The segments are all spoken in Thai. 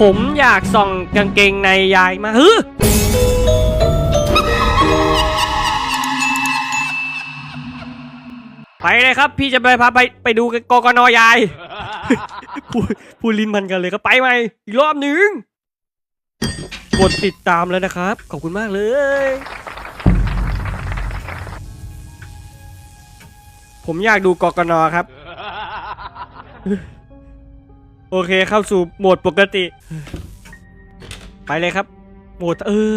ผมอยากส่องกางเกงในยายมาฮึไปเลยครับ พี่จะไปพาไปไปดูกกนยาย พูดพูดลิ้นพันกันเลยครับไปไหมอีกรอบหนึ่งกดติดตามแล้วนะครับ ขอบคุณมากเลย ผมอยากดูกกนครับ โอเคเข้าสู่โหมดปกติ ไปเลยครับ โหมดเออ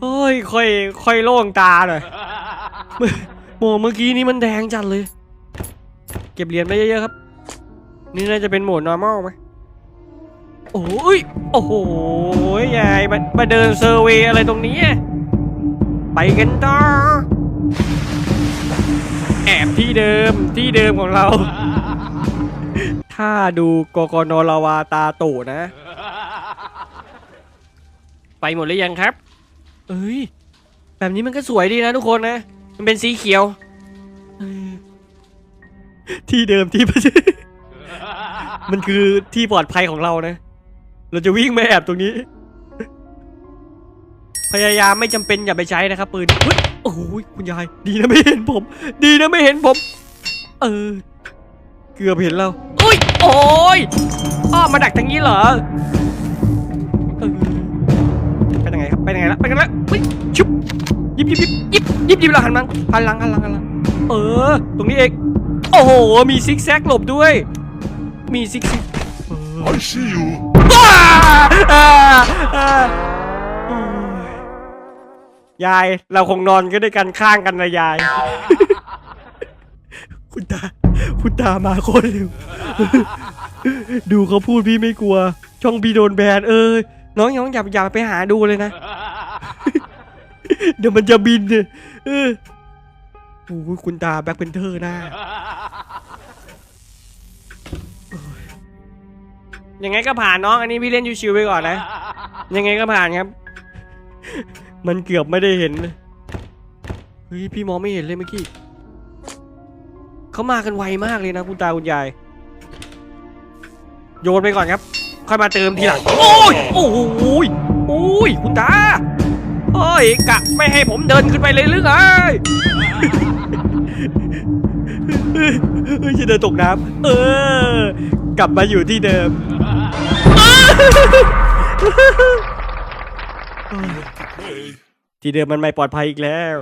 โอ้ยค่อยค่อยโล่งตาหน่อยโหมดเมื่อกี้นี้มันแดงจัดเลย เก็บเหรียญไปเยอะๆครับ นี่น่าจะเป็นโหมด normal ไหมโอ้ยโอ้โหยายมามาเดินเซอร์เวย์อะไรตรงนี้ ไปกันต่อแอบที่เดิมที่เดิมของเรา ถ้าดูกกนลาวาตาโตนะ ไปหมดหรือยังครับ เอ้ย แบบนี้มันก็สวยดีนะทุกคนนะ มันเป็นสีเขียวเออที่เดิมที่ มันคือที่ปลอดภัยของเรานะ เราจะวิ่งไม่แอบตรงนี้ พยายามไม่จำเป็นอย่าไปใช้นะครับปืนเฮ้ยโอ้ยคุณยาย ดีนะไม่เห็นผม ดีนะไม่เห็นผม เออ เกือบเห็นเราอุ้ยโอ้ยอ้อมมาดักทางนี้เหรอเออไปยังไงครับไปยังไงละไปกันละอุ้ยชุบยิบยิบยิบยิบยิบยิบเราหันมังหันหลังหันหลังหันหลังเออ ตรงนี้เองโอ้โหมีซิกแซกหลบด้วย มีซิกแซก I see you. อ้าอ่าอ่าอืมยาย เราคงนอนก็ด้วยกันข้างกันนะยาย คุณตา คุณตามาโคนเร็วดูเขาพูดพี่ไม่กลัว ช่องพี่โดนแบนเออ น้องน้องอย่าอย่าไปหาดูเลยนะ เดี๋ยวมันจะบินเนี่ยเออโอ้ยคุณตาแบ็คเพนเทอร์หน้ายังไงก็ผ่านน้องอันนี้พี่เล่นยูชิวไปก่อนนะ ยังไงก็ผ่านครับ มันเกือบไม่ได้เห็นเลยเฮ้ยพี่มองไม่เห็นเลยเมื่อกี้ เขามากันไวมากเลยนะคุณตาคุณยาย โยนไปก่อนครับ ค่อยมาเติมทีหลัง โอ้ย โอ้ยโอ้ยคุณตาโอ้ยกะไม่ให้ผมเดินขึ้นไปเลยหรือไงจะเดินตกน้ำเออ กลับมาอยู่ที่เดิมที่เดิมมันไม่ปลอดภัยอีกแล้ว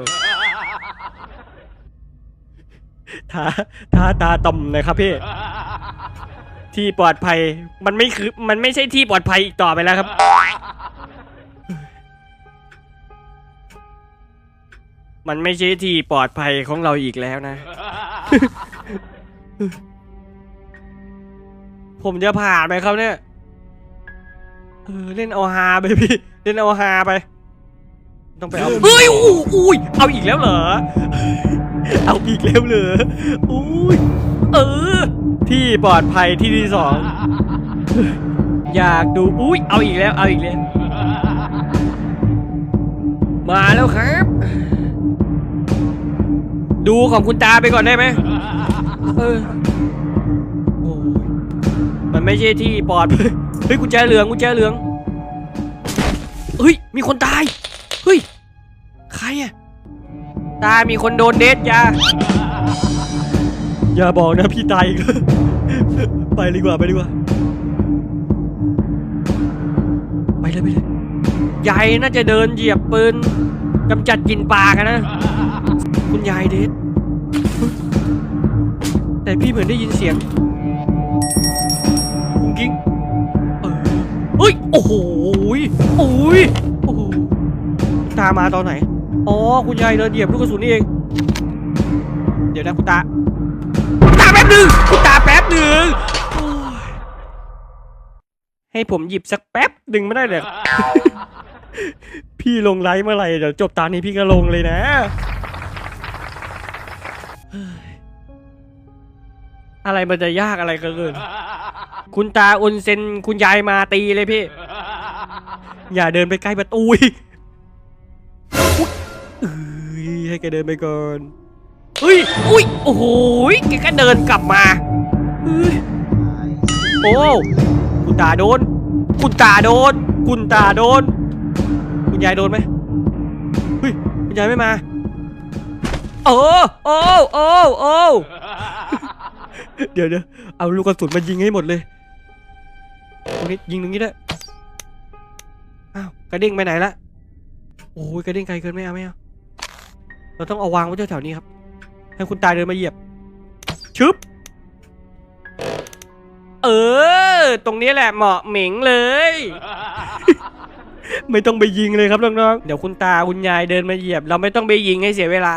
ท้าท้าตาต่อมหนะครับพี่ ที่ปลอดภัย มันไม่คือ มันไม่ใช่ที่ปลอดภัยอีกต่อไปแล้วครับ มันไม่ใช่ที่ปลอดภัยของเราอีกแล้วนะ ผมจะผ่านไปครับเนี่ยเออเล่นเอาฮาไปพี่ เล่นเอาฮาไป ต้องไปเอาเฮ้ยอู้อุ้ยเอาอีกแล้วเหรอ เอาอีกแล้วเหรออุ้ยเออ ที่ปลอดภัยที่ที่สองอยากดูอุ้ยเอาอีกแล้วเอาอีกแล้วมาแล้วครับ ดูของคุณตาไปก่อนได้ไหมเออโอ้ยมันไม่ใช่ที่ปลอดเฮ้ยกุญแจเหลืองกุญแจเหลืองเฮ้ยมีคนตาย เฮ้ย ใครอะตามีคนโดนเดทยาอย่าบอกนะพี่ตายอีก ไปดีกว่าไปดีกว่า ไปเลยไปเลยยายน่าจะเดินเหยียบปืนกำจัดกลิ่นปากอะนะ คุณยายเดทแต่พี่เหมือนได้ยินเสียงกุ้งกิ้งเออเฮ้ย โอ้โหยโอ้ยโอ้โห ตามาตอนไหน อ๋อ คุณยายเดินเหยียบลูกกระสุนนี่เอง เดี๋ยวนะคุณตา คุณตาแป๊บหนึ่งคุณตาแป๊บหนึ่งให้ผมหยิบสักแป๊บหนึ่งไม่ได้เลยพี่ลงไลฟ์เมื่อไหร่เดี๋ยวจบตอนนี้พี่ก็ลงเลยนะ อะไรมันจะยากอะไรกันเกินคุณตาอุนเซนคุณยายมาตีเลยพี่ อย่าเดินไปใกล้ประตูอีก ให้แกเดินไปก่อนเฮ้ยอุ้ยโอ้โหแกก็เดินกลับมาเฮ้ยโอ้คุณตาโดนคุณคุณตาโดน คุณตาโดน คุณยายโดนไหมเฮ้ยคุณยายไม่มา โอ้โอ้โอ้โอ้เดี๋ยวเดี๋ยวเอาลูกกระสุนมายิงให้หมดเลยตรงนี้ยิงตรงนี้ด้วยอ้าวกระเด้งไปไหนละ โอ้ยกระเด้งไกลเกินไม่เอาไม่เอาเราต้องเอาวางไว้แถวๆนี้ครับ ให้คุณตาเดินมาเหยียบ ชึบ เออ ตรงนี้แหละเหมาะเหม็งเลย ไม่ต้องไปยิงเลยครับน้องๆ เดี๋ยวคุณตาคุณยายเดินมาเหยียบ เราไม่ต้องไปยิงให้เสียเวลา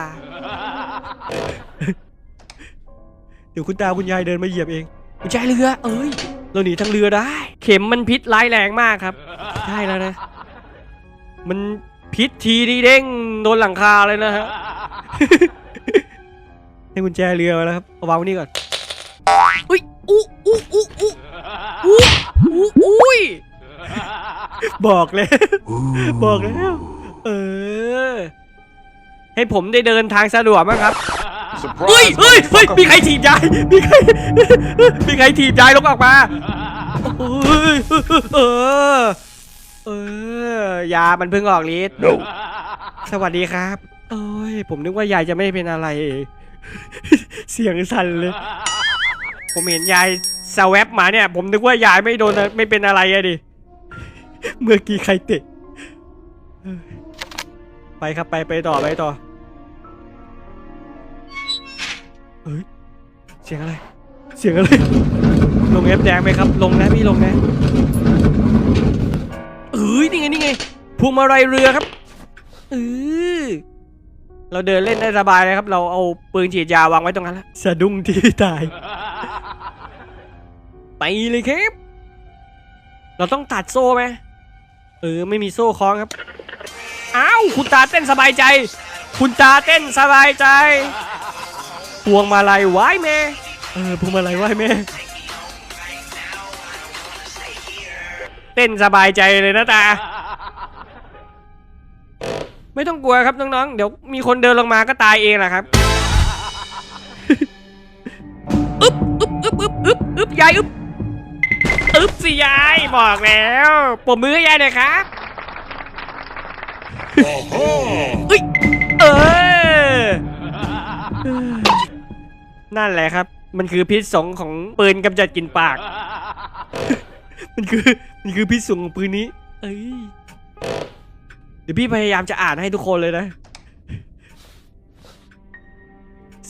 เดี๋ยวคุณตาคุณยายเดินมาเหยียบเองคุณชายเรือ เอ้ย เราหนีทางเรือได้ เข็มมันพิษร้ายแรงมากครับ ใช่แล้วนะ มัน พิษทีนี่เด้งโดนหลังคาเลยนะฮะ ให้กุญแจเรือมาแล้วครับเอาวางไว้นี่ก่อนอุ้ยอู้อู้อู้อู้อู้อู้อุ้ยบอกเลย บอกแล้ว เออ ให้ผมได้เดินทางสะดวกมั้างครับ เฮ้ย Surprise! เฮ้ยเฮ้ย motherfucker. มีใครถีบยาย มีใคร มีใครถีบยายลงออกมาเอ้ยเออ เออยามันเพิ่งออกฤทธิ์ No. สวัสดีครับ โอ้ย ผมนึกว่ายายจะไม่เป็นอะไร เสียงสั่นเลย ผมเห็นยายสแวบมาเนี่ย ผมนึกว่ายายไม่โดนไม่เป็นอะไรอะดิ เมื่อกี้ใครเตะเอ้ยไปครับไปไปต่อไปต่อเฮ้ย เสียงอะไร เสียงอะไร ลงเอฟแดงไหมครับ ลงนะพี่ลงนะ พวงมาลัยเรือครับเออเราเดินเล่นได้สบายเลยครับ เราเอาปืนฉีดยาวางไว้ตรงนั้นแล้วสะดุ้งที่ตาย ไปเลยครับ เราต้องตัดโซ่ไหมเออ ไม่มีโซ่คล้องครับอ้าวคุณตาเต้นสบายใจ คุณตาเต้นสบายใจพวงมาลัยไหว้แม่เออพวงมาลัยไหว้แม่เต้นสบายใจเลยนะตา ไม่ต้องกลัวครับน้องๆ เดี๋ยวมีคนเดินลงมาก็ตายเองแหละครับ อึ๊บอึ๊บอึ๊บอึ๊บอึ๊บอึ๊บยายอึ๊บอึ๊บสิยายบอกแล้วปมมือให้ยายหน่อยครับ Aha! เอ้ยเออ นั่นแหละครับ มันคือพิษสงของปืนกำจัดกลิ่นปาก มันคือ มันคือพิษสงของปืนนี้ เอ้ยเดี๋ยวพี่พยายามจะอ่านให้ทุกคนเลยนะ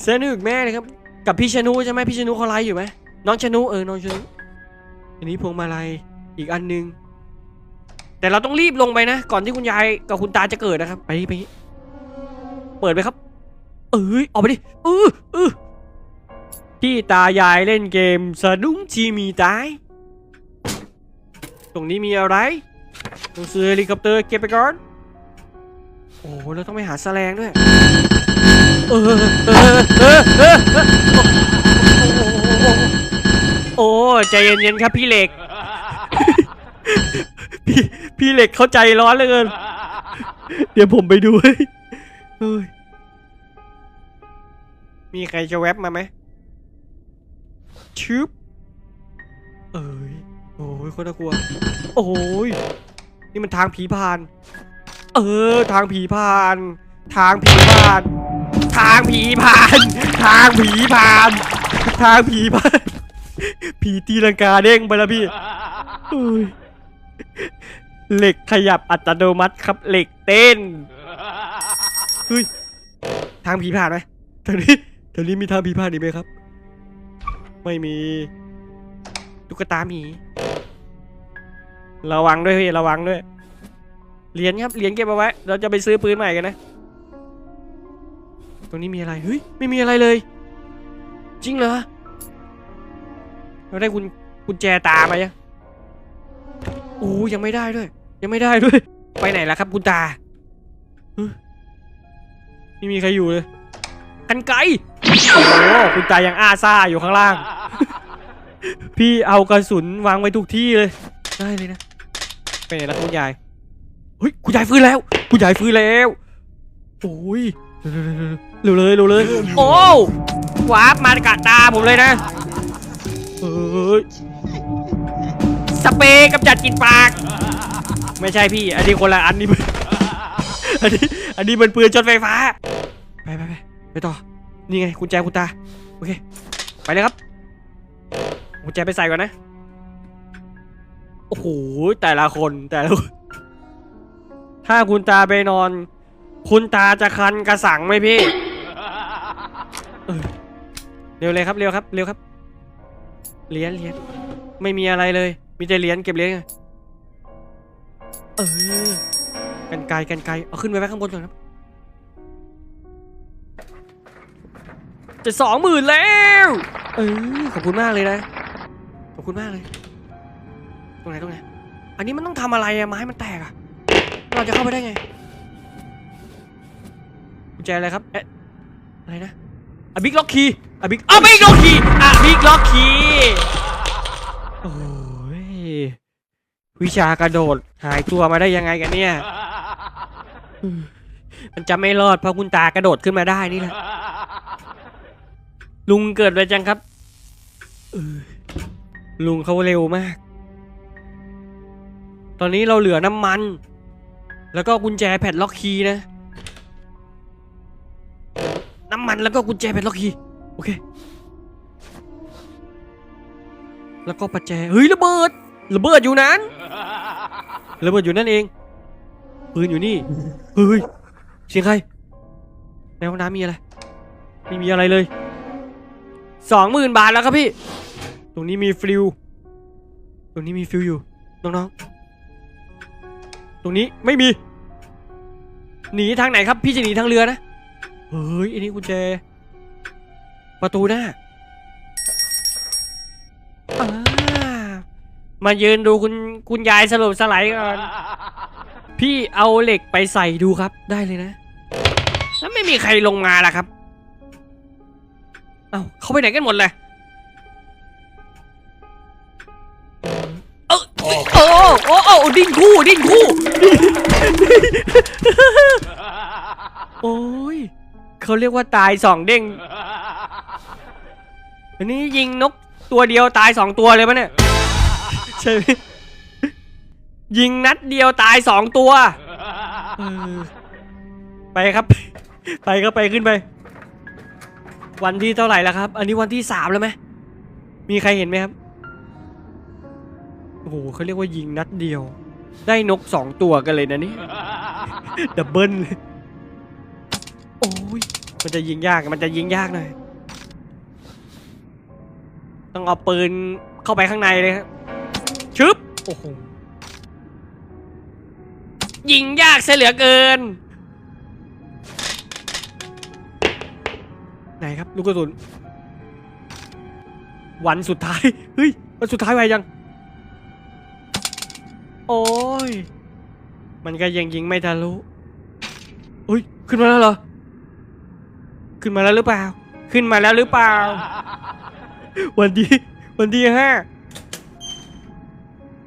สนุกแม่เลยครับ กับพี่ชนุใช่ไหมพี่ชนุเขาไลฟ์อยู่ไหมน้องชนุเออน้องชนุอันนี้พวงมาลัยอีกอันหนึง แต่เราต้องรีบลงไปนะ ก่อนที่คุณยายกับคุณตาจะเกิดนะครับ ไปนี่ไปนี่เปิดไปครับ เอ้ยออกไปดิเออเออที่ตายายเล่นเกมสะดุ้งชีมีตาย ตรงนี้มีอะไรต้องซื้อเฮลิคอปเตอร์เก็บไปก่อน โอ้เราต้องไปหาแสลงด้วยเออเออเออเออเออโอ้ใจเย็นๆครับพี่เหล็ก พี่พี่เหล็กเข้าใจร้อนเหลยเกิน เดี๋ยวผมไปดูเฮ้ยมีใครจะแวบมาไหมชึบเอ้ยโอ้ยคนน่ากลัว โอ้ยนี่มันทางผีผ่าน ออ ทางผีผ่าน ทางผีผ่าน ทางผีผ่าน ทางผีผ่าน ทางผีผ่าน ผีตีลังกาเด้งไปแล้วพี่เหล็กขยับอัตโนมัติครับเหล็กเต้นเฮ้ยทางผีผ่านไหมแถวนี้แถวนี้มีทางผีผ่านอีกไหมครับ ไม่มีตุ๊กตาหมี ระวังด้วยพี่ระวังด้วย เหรียญครับเหรียญเก็บเอาไว้ เราจะไปซื้อปืนใหม่กันนะ ตรงนี้มีอะไรเฮ้ยไม่มีอะไรเลย จริงเหรอเราได้กุญกุญแจตามายังโอ้ยังไม่ได้ด้วย ยังไม่ได้ด้วย ไปไหนล่ะครับคุณตาไม่มีใครอยู่เลยกันไกโอ้คุณตายังอาซ่าอยู่ข้างล่าง พี่เอากระสุนวางไว้ทุกที่เลย ได้เลยนะ ไปไหนล่ะคุณยาย เฮ้ยคุณยายฟื้นแล้ว คุณยายฟื้นแล้วโอ้ยเร็วๆเลยเร็วๆเลย โอ้วาร์ปมากะตาผมเลยนะเฮ้ยสเปรย์กำจัดกลิ่นปาก ไม่ใช่พี่ อันนี้คนละอันนี้มันอันนี้อันนี้มันปืนช็อตไฟฟ้า ไปไปไปไปต่อ นี่ไงกุญแจคุณตา โอเค ไปเลยครับกุญแจไปใส่ก่อนนะ โอ้โห แต่ละคนแต่ละคน ถ้าคุณตาไปนอน คุณตาจะคันกระสังไหมพี่เร็วเลยครับเร็วครับเร็วครับเหรียญเหรียญไม่มีอะไรเลย มีแต่เหรียญเก็บเหรียญเออกันไกลกันไกลเอาขึ้นไปไว้ข้างบนก่อนครับจะสองหมื่นแล้วเออขอบคุณมากเลยนะขอบคุณมากเลย ตรงไหนตรงไหนอันนี้มันต้องทำอะไรอะไม้มันแตกอะ เราจะเข้าไปได้ไงกุญแจอะไรครับเอ๊ะอะไรนะอะบิ๊กล็อกคีอะบิ๊กอะบิ๊กล็อกคีอะบิ๊กล็อกคีโอ้ยวิชากระโดดหายตัวมาได้ยังไงกันเนี่ยมันจะไม่รอดเพราะคุณตากระโดดขึ้นมาได้นี่แหละลุงเกิดไวจังครับลุงเขาเร็วมาก ตอนนี้เราเหลือน้ำมัน แล้วก็กุญแจแผ่นล็อกคีย์นะ น้ำมันแล้วก็กุญแจแผ่นล็อกคีย์โอเค แล้วก็ประแจเฮ้ยระเบิดระเบิดอยู่นั้นระเบิดอยู่นั่นเองปืนอยู่นี่เฮ้ยเสียงใครในห้องน้ำมีอะไรไม่มีอะไรเลยสองหมื่นบาทแล้วครับพี่ ตรงนี้มีฟิวตรงนี้มีฟิวอยู่น้องๆ รงนี้ไม่มี หนีทางไหนครับ พี่จะหนีทางเรือนะ เฮ้ยอันนี้กุญแจ ประตูหน้าอามายืนดูคุณคุณยายสลบสลายก่อน พี่เอาเหล็กไปใส่ดูครับได้เลยนะ แล้วไม่มีใครลงมาล่ะครับ เอ้าเขาไปไหนกันหมดเลย เออโอ้โอ้โอ้ดิ้นคู่ดิ้นคู่ โอ้ยเขาเรียกว่าตายสองเด้ง อันนี้ยิงนกตัวเดียวตายสองตัวเลยปะเนี่ยใช่ไหมยิงนัดเดียวตายสองตัวไปครับ ไปก็ไปขึ้นไป วันที่เท่าไหร่แล้วครับ อันนี้วันที่สามแล้วไหมมีใครเห็นไหมครับ โอ้โหเขาเรียกว่ายิงนัดเดียว ได้นกสองตัวกันเลยนะนี่ ดับเบิลเลยโอ้ยมันจะยิงยากมันจะยิงยากหน่อยต้องเอาปืนเข้าไปข้างในเลยครับชึบโอ้โหยิงยากเสียเหลือเกิน ไหนครับ ลูกกระสุนวันสุดท้าย เฮ้ย วันสุดท้ายไวยัง โอ้ย มันก็ยังยิงไม่ทะลุ อุ้ย ขึ้นมาแล้วเหรอ ขึ้นมาแล้วหรือเปล่า ขึ้นมาแล้วหรือเปล่า วันที่วันที่ห้า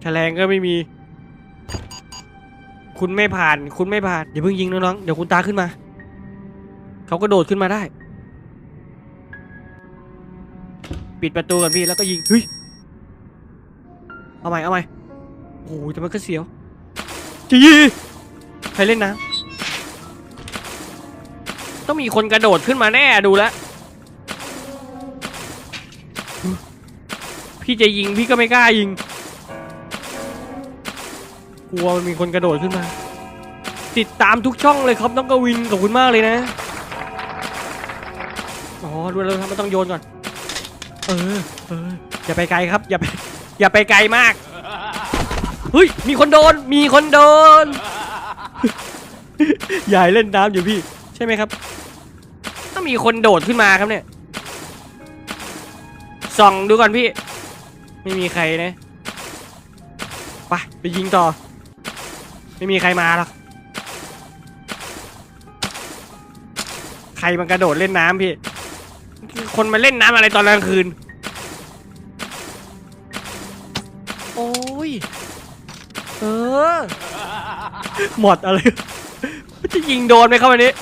แฉลงก็ไม่มี คุณไม่ผ่าน คุณไม่ผ่าน อย่าเพิ่งยิงน้องๆ เดี๋ยวคุณตาขึ้นมา เขาก็โดดขึ้นมาได้ ปิดประตูกันพี่แล้วก็ยิง เฮ้ย เอาใหม่ เอาใหม่ โอ้โหแต่มันก็เสียวจีใครเล่นน้ำต้องมีคนกระโดดขึ้นมาแน่ดูแล้วพี่จะยิงพี่ก็ไม่กล้ายิงกลัวมันมีคนกระโดดขึ้นมา ติดตามทุกช่องเลยครับน้องกวินขอบคุณมากเลยนะอ๋อดูแล้วครับมันต้องโยนก่อน เออเอออย่าไปไกลครับ อย่าไปอย่าไปไกลมาก เฮ้ย มีคนโดน มีคนโดนยายเล่นน้ำอยู่พี่ ใช่ไหมครับ ถ้ามีคนโดดขึ้นมาครับเนี่ยส่องดูก่อนพี่ ไม่มีใครนะไปไปยิงต่อ ไม่มีใครมาหรอกใครมันกระโดดเล่นน้ำพี่ คนมาเล่นน้ำอะไรตอนกลางคืน เออ หมดอะไร จะยิงโดนไหมครับวันนี้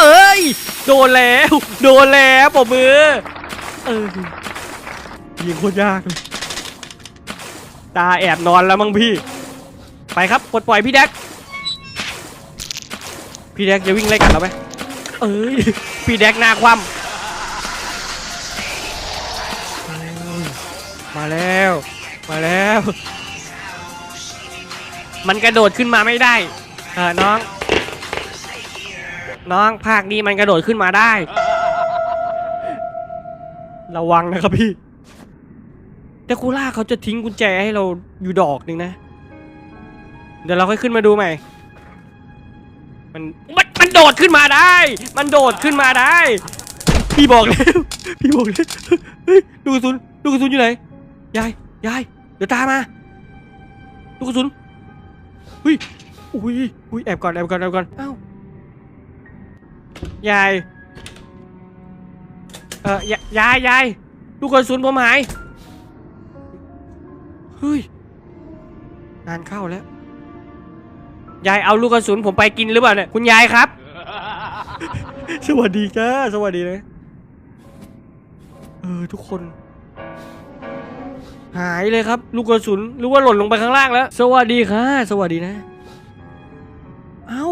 เอ้ย โดนแล้ว โดนแล้วปมมือ เออ ยิงโคตรยากเลยตาแอบนอนแล้วมั้งพี่ ไปครับปลดปล่อยพี่แดก พี่แดกจะวิ่งไล่กัดเราไหมเอ้ย พี่แดกหน้าคว่ำมาแล้ว มาแล้ว มันกระโดดขึ้นมาไม่ได้ เออน้อง น้องภาคนี้มันกระโดดขึ้นมาได้ ระวังนะครับพี่แต่คูล่าเขาจะทิ้งกุญแจให้เราอยู่ดอกหนึ่งนะ เดี๋ยวเราค่อยขึ้นมาดูใหม่ มันมันมันโดดขึ้นมาได้ มันโดดขึ้นมาได้ พี่บอกแล้วพี่บอกแล้วเฮ้ยลูกกระสุนลูกกระสุนอยู่ไหนยายยายเดี๋ยวตามมาลูกกระสุน เฮ้ยอุ้ยอุ้ยแอบก่อนแอบก่อนแอบก่อนเอ้ายายเออยายายยายลูกกระสุนผมหายเฮ้ยงานเข้าแล้วยายเอาลูกกระสุนผมไปกินหรือเปล่าเนี่ยคุณยายครับ สวัสดีจ้าสวัสดีนะเออทุกคน หายเลยครับ ลูกกระสุนหรือว่าหล่นลงไปข้างล่างแล้ว สวัสดีค่ะ สวัสดีนะ เอ้า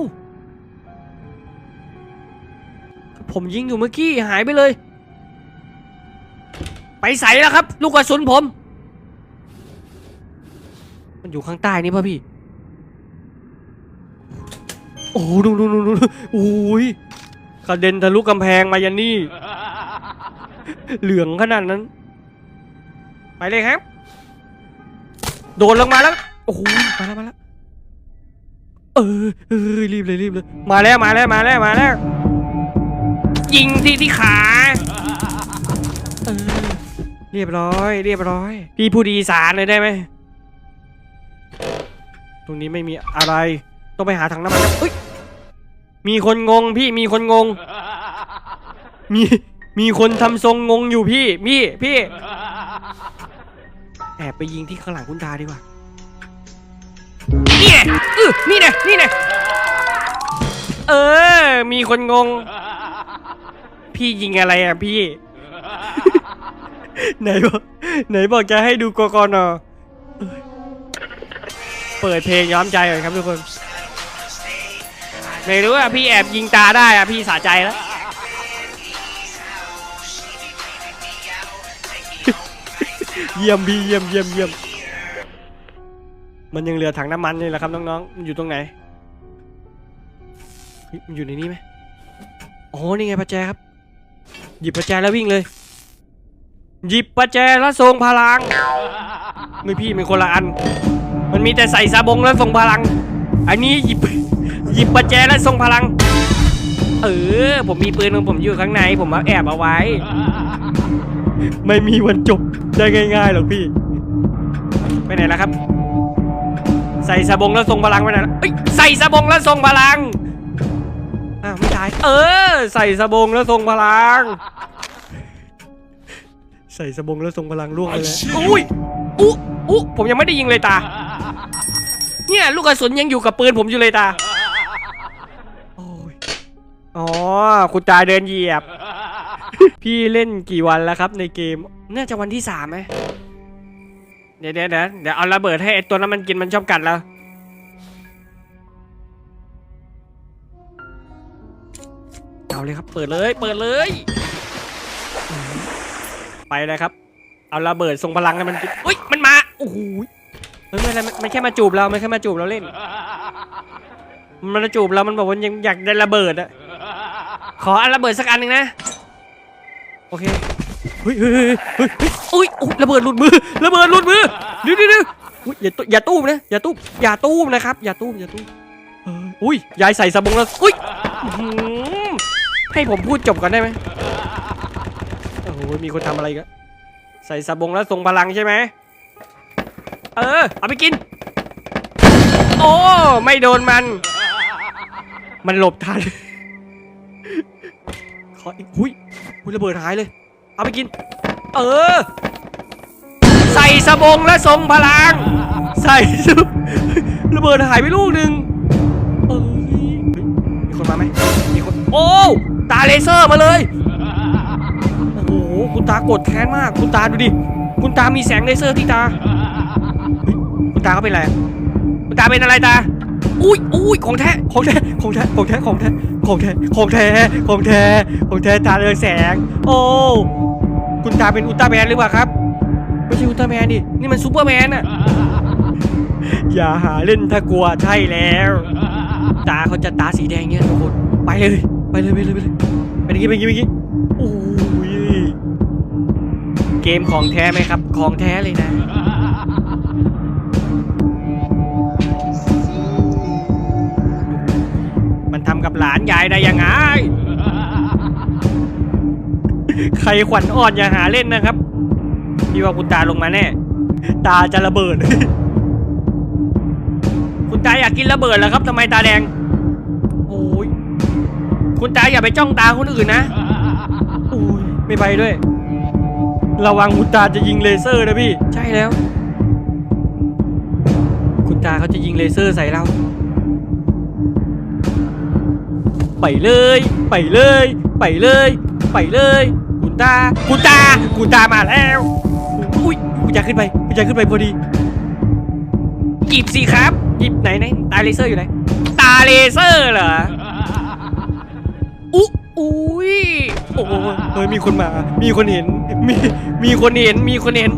ผมยิงอยู่เมื่อกี้หายไปเลย ไปใส่แล้วครับ ลูกกระสุนผม มันอยู่ข้างใต้นี่ป่ะพี่ โอ้ดูดูดูดูดูโอ้ยกระเด็นทะลุกำแพงมายันนี่ เหลืองขนาดนั้น ไปเลยครับ โดนลงมาแล้ว โอ้โห มาแล้วมาแล้ว เออเออรีบเลยรีบเลย มาแล้วมาแล้วมาแล้วมาแล้ว ยิงที่ที่ขา เออ เรียบร้อย เรียบร้อย พี่พูดอีสานเลยได้ไหม ตรงนี้ไม่มีอะไร ต้องไปหาถังน้ำมันครับเอ้ย มีคนงงพี่ มีคนงง มี มีคนทำทรงงงอยู่พี่ พี่ พี่ แอบไปยิงที่ข้างหลังคุณตาดีกว่านี่แน่เออนี่แน่นี่แน่เออ มีคนงง พี่ยิงอะไรอะพี่ ไหนบอกไหนบอกจะให้ดูกกนเอ้ยเปิดเพลงย้อมใจหน่อยครับทุกคน ไม่รู้อะพี่แอบยิงตาได้อะพี่สะใจแล้ว เยี่ยมพี่เยี่ยมเยี่ยมเยี่ยมมันยังเหลือถังน้ำมันนี่แหละครับน้องๆมันอยู่ตรงไหนมันอยู่ในนี้ไหมอ๋อนี่ไงประแจครับ หยิบประแจแล้ววิ่งเลย หยิบประแจแล้วทรงพลังไม่พี่เป็นคนละอัน มันมีแต่ใส่ซาบงแล้วทรงพลัง อันนี้หยิบหยิบประแจแล้วทรงพลัง เออ ผมมีปืนของผมอยู่ข้างใน ผมเอาแอบเอาไว้ ไม่มีวันจบได้ง่ายๆหรอกพี่ ไปไหนแล้วครับ ใส่สบงแล้วทรงพลังไปไหนแล้วเอ้ยใส่สบงแล้วทรงพลังอ้าวไม่ตาย เออ ใส่สบงแล้วทรงพลัง ใส่สบงแล้วทรงพลังล่วงไปแล้วอุ้ยอุ๊อุ๊ผมยังไม่ได้ยิงเลยตา เนี่ยลูกกระสุนยังอยู่กับปืนผมอยู่เลยตาโอ้ยอ๋อคุณตาเดินเหยียบ พี่เล่นกี่วันแล้วครับในเกม น่าจะวันที่สามไหมเดี๋ยวเดี๋ยวเดี๋ยวเอาระเบิดให้ไอตัวนั้นมันกินมันชอบกัดแล้ว เอาเลยครับ เปิดเลย เปิดเลย ไปเลยครับ เอาระเบิดทรงพลังให้มันกินอุ้ยมันมาโอ้โหเฮ้ยไม่ไรมันมันแค่มาจูบเรา มันแค่มาจูบเราเล่น มันมาจูบเรา มันบอกว่ายังอยากได้ระเบิดอะขออันระเบิดสักอันหนึ่งนะ โอเคเฮ้ยเฮ้ยเฮ้ยเฮ้ยเฮ้ยอุ๊ยระเบิดหลุดมือระเบิดหลุดมือดี๋ยวดี๋ยวเดี๋ยวอุ๊ยอย่าตู้อย่าตู้มนะอย่าตู้มอย่าตู้มนะครับ อย่าตู้มอย่าตู้มอุ้ยยายใส่สบงแล้วอุ้ยให้ผมพูดจบก่อนได้ไหมโอ้โหมีคนทำอะไรกันใส่สบงแล้วทรงพลังใช่ไหมเออเอาไปกิน โอ้ไม่โดนมัน มันหลบทันขออีกหุ้ย หุยระเบิดหายเลย เอาไปกิน เออ ใส่สบงและทรงพลัง ใส่สบระเบิดหายไปลูกหนึ่งเอ้ยมีคนมาไหมมีคน โอ้ ตาเลเซอร์มาเลย โอ้โห คุณตากดแค้นมาก คุณตาดูดิ คุณตามีแสงเลเซอร์ที่ตา คุณตาเขาเป็นอะไร คุณตาเป็นอะไรตา อุ้ยอุ้ยของแท้ของแท้ของแท้ของแท้ของแท้ของแท้ของแท้ของแท้ของแท้ตาเรืองแสง โอ้คุณตาเป็นอุลตร้าแมนหรือเปล่าครับไม่ใช่อุลตร้าแมนดินี่มันซูเปอร์แมนอะอย่าหาเล่นถ้ากลัวใช่แล้ว ตาเขาจะตาสีแดงเงี้ยทุกคนไปเลยไปเลยไปเลยไปเลยไปอย่างงี้ไปอย่างงี้ไปอกี้โอ้ยเกมของแท้ไหมครับ ของแท้เลยนะ หลานยายได้ยังไง ใครขวัญอ่อนอย่าหาเล่นนะครับ พี่ว่าคุณตาลงมาแน่ ตาจะระเบิด คุณตาอยากกินระเบิดแล้วครับทำไมตาแดง โอ้ย คุณตาอย่าไปจ้องตาคนอื่นนะโอ้ยไม่ไปด้วย ระวังคุณตาจะยิงเลเซอร์นะพี่ ใช่แล้ว คุณตาเขาจะยิงเลเซอร์ใส่เรา ไปเลย ไปเลย ไปเลย ไปเลย คุณตา คุณตา คุณตามาแล้ว อุ้ยคุณยาขึ้นไปคุณยาขึ้นไปพอดี หยิบสิครับ หยิบไหนไหนตาเลเซอร์อยู่ไหน ตาเลเซอร์เหรออุ๊อุ้ยโอ้ยเฮ้ยมีคนมา มีคนเห็น มี มีคนเห็น มีคนเห็น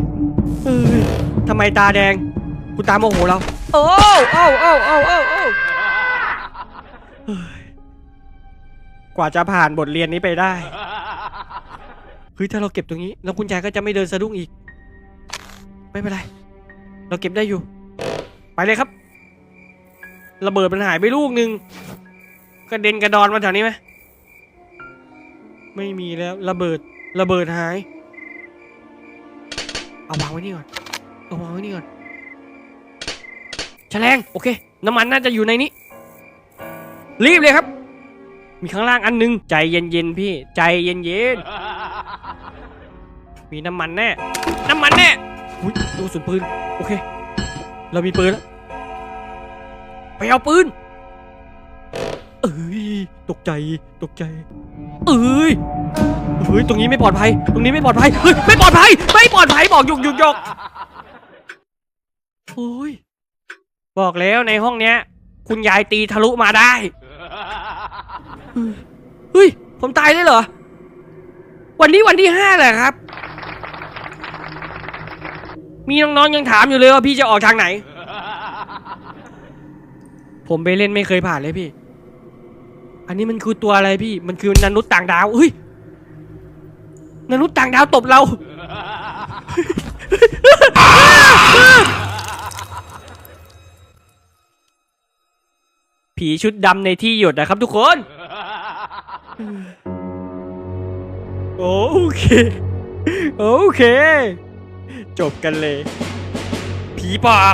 เอ้ยทำไมตาแดง คุณตาโมโหเรา โอ้โอ้โอ้โอ้โอ้ กว่าจะผ่านบทเรียนนี้ไปได้เฮ้ยถ้าเราเก็บตรงนี้แล้วคุณยายก็จะไม่เดินสะดุ้งอีก ไม่เป็นไร เราเก็บได้อยู่ ไปเลยครับ ระเบิดมันหายไปลูกหนึ่งกระเด็นกระดอนมาแถวนี้ไหมไม่มีแล้วระเบิดระเบิดหาย เอาวางไว้นี่ก่อนเอาวางไว้นี่ก่อนแฉลงโอเค น้ำมันน่าจะอยู่ในนี้ รีบเลยครับ มีข้างล่างอันหนึง ใจเย็นๆพี่ ใจเย็นๆ มีน้ำมันแน่ น้ำมันแน่อุ้ยดูสุนปืน โอเค เรามีปืนแล้ว ไปเอาปืน เอ้ย ตกใจ ตกใจ เอ้ยเฮ้ย ตรงนี้ไม่ปลอดภัย ตรงนี้ไม่ปลอดภัย เฮ้ย ไม่ปลอดภัย ไม่ปลอดภัย บอกหยุกหยุกหยกโอ้ย บอกแล้วในห้องเนี้ย คุณยายตีทะลุมาได้ เฮ้ย ผมตายได้เหรอ วันนี้วันที่ห้าแหละครับ มีน้องๆยังถามอยู่เลยว่าพี่จะออกทางไหน ผมไปเล่นไม่เคยผ่านเลยพี่ อันนี้มันคือตัวอะไรพี่ มันคือนานุษย์ต่างดาวเฮ้ยนานุษย์ต่างดาวตบเราผีชุดดำในที่หยดนะครับทุกคน โอเค โอเค จบกันเลย ผีปอบ